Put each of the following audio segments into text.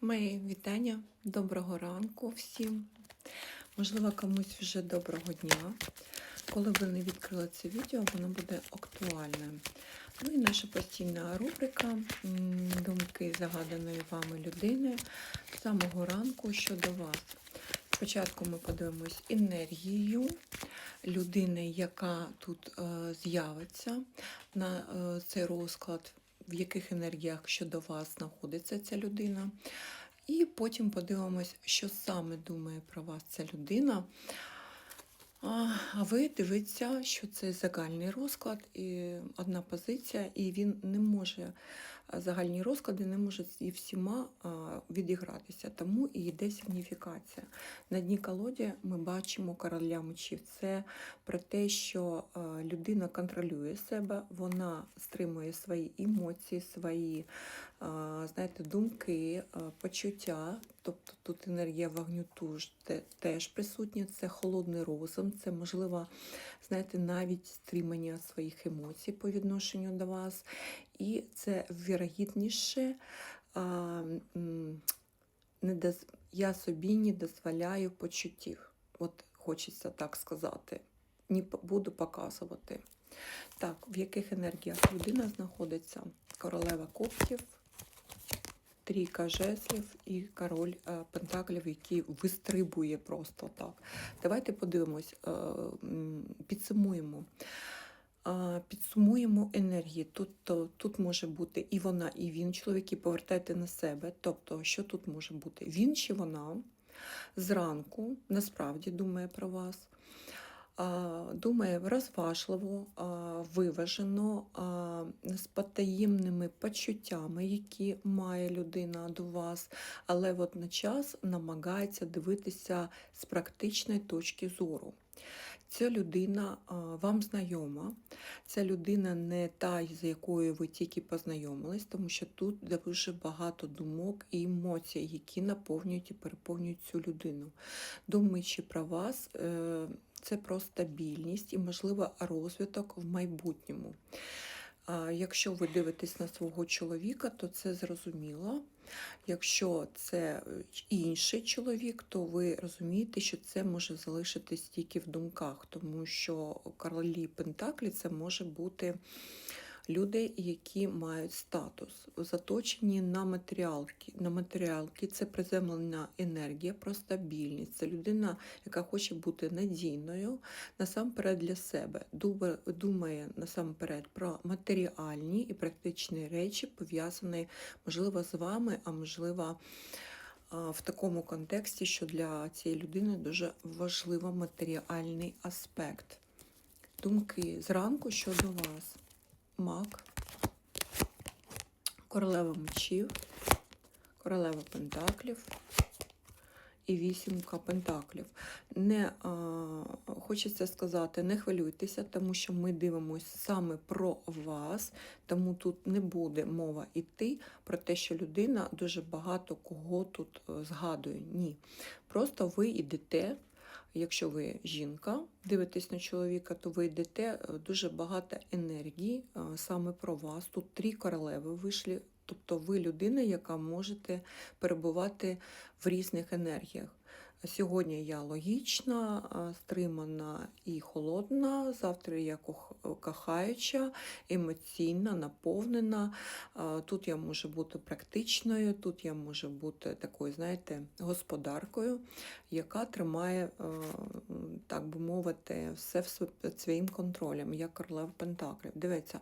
Мої вітання, доброго ранку всім. Можливо, комусь вже доброго дня. Коли ви не відкрили це відео, воно буде актуальним. Ну і наша постійна рубрика Думки загаданої вами людини з самого ранку щодо вас. Спочатку ми подивимось енергію людини, яка тут е, з'явиться на е, цей розклад, в яких енергіях щодо вас знаходиться ця людина. І потім подивимось, що саме думає про вас ця людина. А ви дивіться, що це загальний розклад, і одна позиція, і він не може, загальні розклади не можуть і всіма відігратися, тому і йде сигніфікація. На дні колоді ми бачимо короля мечів. Це про те, що людина контролює себе, вона стримує свої емоції, свої знаєте, думки, почуття. Тобто тут енергія вогню туж теж присутня, це холодний розум, це можливо, знаєте, навіть стримання своїх емоцій по відношенню до вас. І це вірогідніше. Я собі не дозволяю почуттів. От хочеться так сказати. Не буду показувати. Так, в яких енергіях людина знаходиться? Королева коптів, трійка жезлів і король е, пентаклів, який вистрибує просто так. Давайте подивимось, е, підсумуємо. Підсумуємо енергії. Тут, то, тут може бути і вона, і він. Чоловіки, повертайте на себе. Тобто, що тут може бути? Він чи вона зранку насправді думає про вас. Думає розважливо, виважено, з потаємними почуттями, які має людина до вас, але водночас намагається дивитися з практичної точки зору. Ця людина вам знайома, ця людина не та, з якою ви тільки познайомились, тому що тут дуже багато думок і емоцій, які наповнюють і переповнюють цю людину. Думаючи про вас, е, це про стабільність і, можливо, розвиток в майбутньому. Якщо ви дивитесь на свого чоловіка, то це зрозуміло. Якщо це е, інший чоловік, то ви розумієте, що це може залишитись тільки в думках, тому що королі Пентаклі це може бути люди, які мають статус, заточені на матеріалки. На матеріалки це приземлена енергія, про стабільність. Це людина, яка хоче бути надійною насамперед для себе. Думає насамперед про матеріальні і практичні речі, пов'язані, можливо, з вами, а можливо, в такому контексті, що для цієї людини дуже важливо матеріальний аспект. Думки зранку щодо вас. Мак, королева мечів, королева пентаклів і вісімка пентаклів. Не а, хочеться сказати, не хвилюйтеся, тому що ми дивимося саме про вас, тому тут не буде мова йти про те, що людина дуже багато кого тут е, згадує. Ні. Просто ви йдете. Якщо ви жінка, дивитесь на чоловіка, то ви йдете е, дуже багато енергії е, саме про вас. Тут три королеви вийшли, тобто ви людина, яка можете перебувати в різних енергіях. Сьогодні я логічна, стримана і холодна. Завтра я кохаюча, емоційна, наповнена. Тут я можу бути практичною, тут я можу бути такою, знаєте, господаркою, яка тримає, так би мовити, все під своїм контролем, як королева Пентаклів. Дивіться,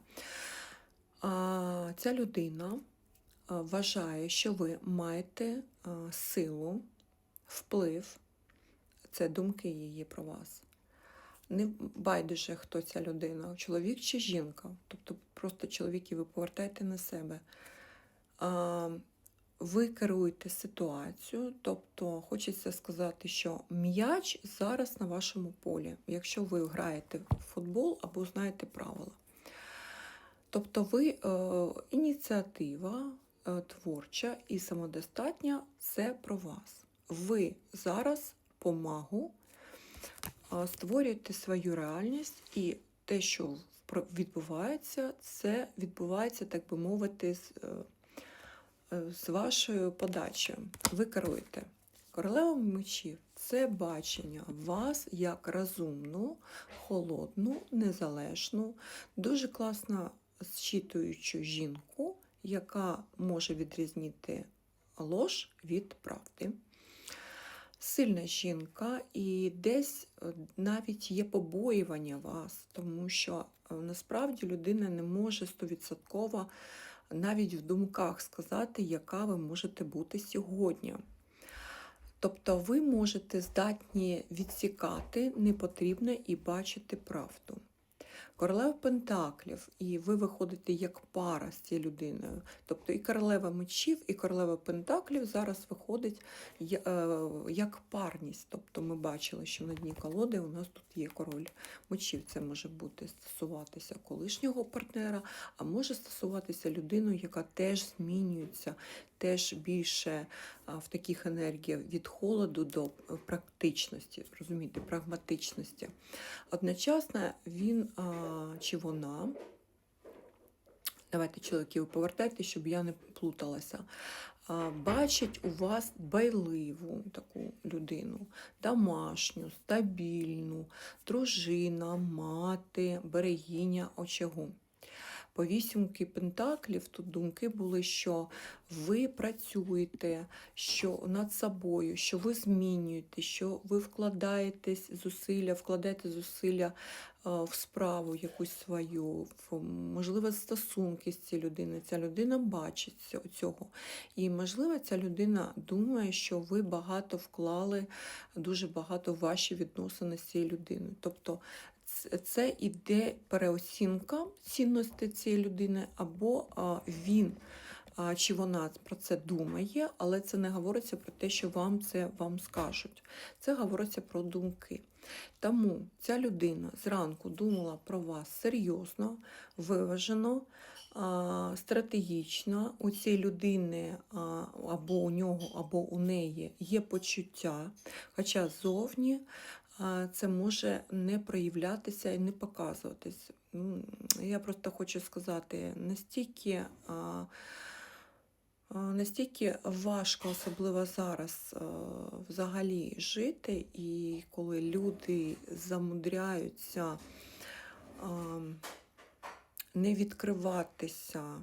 ця людина вважає, що ви маєте силу, вплив, це думки її про вас. Не байдуже, хто ця людина, чоловік чи жінка. Тобто просто чоловіки ви повертаєте на себе. Ви керуєте ситуацію, тобто хочеться сказати, що м'яч зараз на вашому полі, якщо ви граєте в футбол або знаєте правила. Тобто ви е, ініціатива е, творча і самодостатня це про вас. Ви зараз помагу створюєте свою реальність, і те, що відбувається, це відбувається, так би мовити, з, е, е, з вашою подачею. Ви керуєте. Королева мечів це бачення вас як розумну, холодну, незалежну, дуже класно зчитуючу жінку, яка може відрізнити лож від правди. Сильна жінка, і десь е, навіть є побоювання вас, тому що е, насправді людина не може стовідсотково навіть в думках сказати, яка ви можете бути сьогодні. Тобто ви можете здатні відсікати непотрібне і бачити правду. Королева Пентаклів, і ви виходите як пара з цією людиною. Тобто і королева мечів, і королева Пентаклів зараз виходить е, як парність. Тобто ми бачили, що на дні колоди у нас тут є король мечів. Це може бути стосуватися колишнього партнера, а може стосуватися людини, яка теж змінюється, теж більше в таких енергіях від холоду до е, практичності, розумієте, прагматичності. Одночасно він чи вона, давайте чоловіки, ви повертайтеся, щоб я не плуталася. Бачить у вас байливу таку людину, домашню, стабільну, дружина, мати, берегиня очагу. По вісімки пентаклів тут думки були, що ви працюєте що над собою, що ви змінюєте, що ви вкладаєтесь зусилля, вкладаєте зусилля е, в справу якусь свою, в можливо, стосунки з цією людиною. Ця людина бачить цього. І, можливо, ця людина думає, що ви багато вклали, дуже багато ваші відносини з цією людиною. Тобто це іде переоцінка цінності цієї людини, або він чи вона про це думає, але це не говориться про те, що вам це вам скажуть. Це говориться про думки. Тому ця людина зранку думала про вас серйозно, виважено, стратегічно. У цієї людини або у нього, або у неї є почуття, хоча зовні це може не проявлятися і не показуватись. Я просто хочу сказати, настільки. Настільки важко, особливо зараз, взагалі жити, і коли люди замудряються не відкриватися,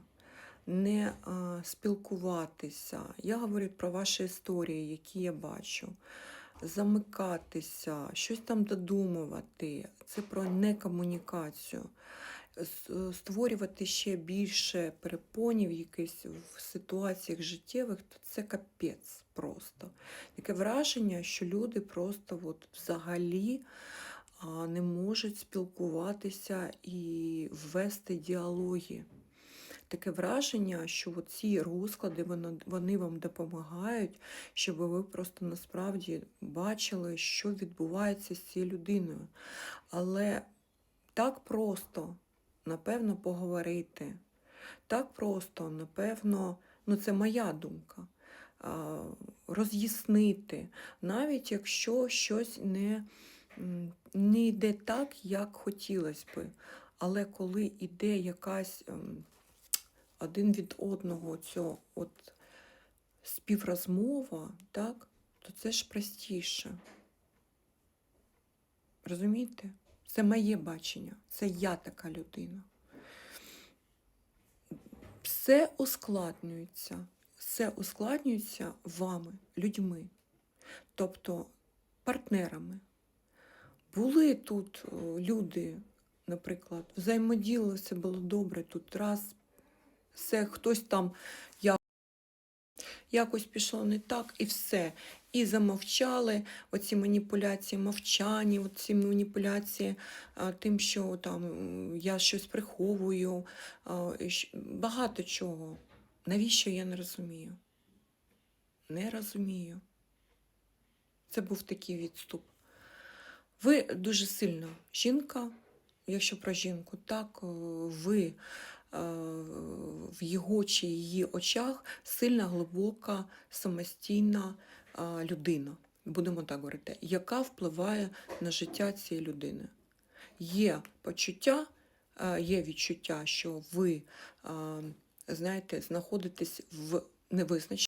не а, спілкуватися. Я говорю про ваші історії, які я бачу. Замикатися, щось там додумувати. Це про некомунікацію. Створювати ще більше перепонів якихось в ситуаціях життєвих, то це капець просто. Таке враження, що люди просто от взагалі не можуть спілкуватися і ввести діалоги. Таке враження, що ці розклади вони, вам допомагають, щоб ви просто насправді бачили, що відбувається з цією людиною. Але так просто, напевно, поговорити. Так просто, напевно, ну це моя думка. Роз'яснити, навіть якщо щось не, не йде так, як хотілося би. Але коли йде якась ем, один від одного цього от співрозмова, так, то це ж простіше. Розумієте? Це моє бачення, це я така людина. Все ускладнюється, все ускладнюється вами, людьми, тобто партнерами. Були тут люди, наприклад, взаємодіяли, все було добре, тут раз все, хтось там якось пішло не так, і все. І замовчали оці маніпуляції, мовчані, оці маніпуляції а, тим, що там я щось приховую, а, багато чого. Навіщо я не розумію? Не розумію. Це був такий відступ. Ви дуже сильна жінка, якщо про жінку, так, ви в його чи її очах сильна, глибока, самостійна е, людина, будемо так говорити, яка впливає на життя цієї людини. Є почуття, е, є відчуття, що ви, е, знаєте, знаходитесь в невизначеності.